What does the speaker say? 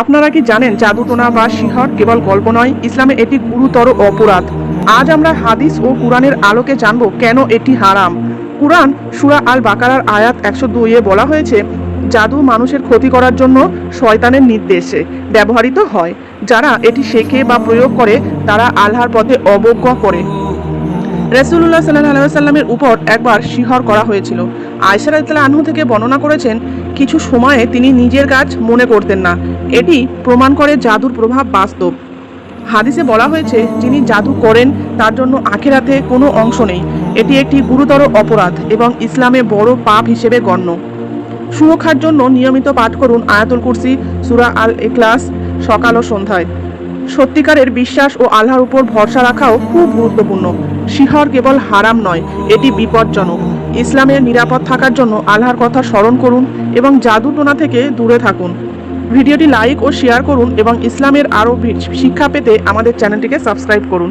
আপনারা কি জানেন জাদুটোনা বা শিহর কেবল গল্প নয়, ইসলামে এটি গুরুতর অপরাধ। আজ আমরা হাদিস ও কোরআনের আলোকে জানব কেন এটি হারাম। কুরআন সুরা আল বাকারার আয়াত একশো দুইয়ে বলা হয়েছে, জাদু মানুষের ক্ষতি করার জন্য শয়তানের নির্দেশে ব্যবহৃত হয়। যারা এটি শেখে বা প্রয়োগ করে, তারা আল্লাহর পথে অবজ্ঞা করে। রসুল্লাহ সাল্লাহ সাল্লামের উপর একবার শিহর করা হয়েছিল। আয়সা রাদিয়াল্লাহু আনহু থেকে বর্ণনা করেছেন, কিছু সময়ে তিনি নিজের কাজ মনে করতেন না। এটি প্রমাণ করে জাদুর প্রভাব বাস্তব। হাদিসে বলা হয়েছে, যিনি জাদু করেন, তার জন্য আখেরাতে কোনো অংশ নেই। এটি একটি গুরুতর অপরাধ এবং ইসলামে বড় পাপ হিসেবে গণ্য। সুরক্ষার জন্য নিয়মিত পাঠ করুন আয়াতুল কুরসি, সুরা আল ইখলাস সকাল ও সন্ধ্যায়। সত্যিকারের বিশ্বাস ও আল্লাহর উপর ভরসা রাখাও খুব গুরুত্বপূর্ণ। শিহর কেবল হারাম নয়, এটি বিপজ্জনক। ইসলামের নিরাপদ থাকার জন্য আল্লাহর কথা স্মরণ করুন এবং জাদু টোনা থেকে দূরে থাকুন। ভিডিওটি লাইক ও শেয়ার করুন এবং ইসলামের আরও শিক্ষা পেতে আমাদের চ্যানেলটিকে সাবস্ক্রাইব করুন।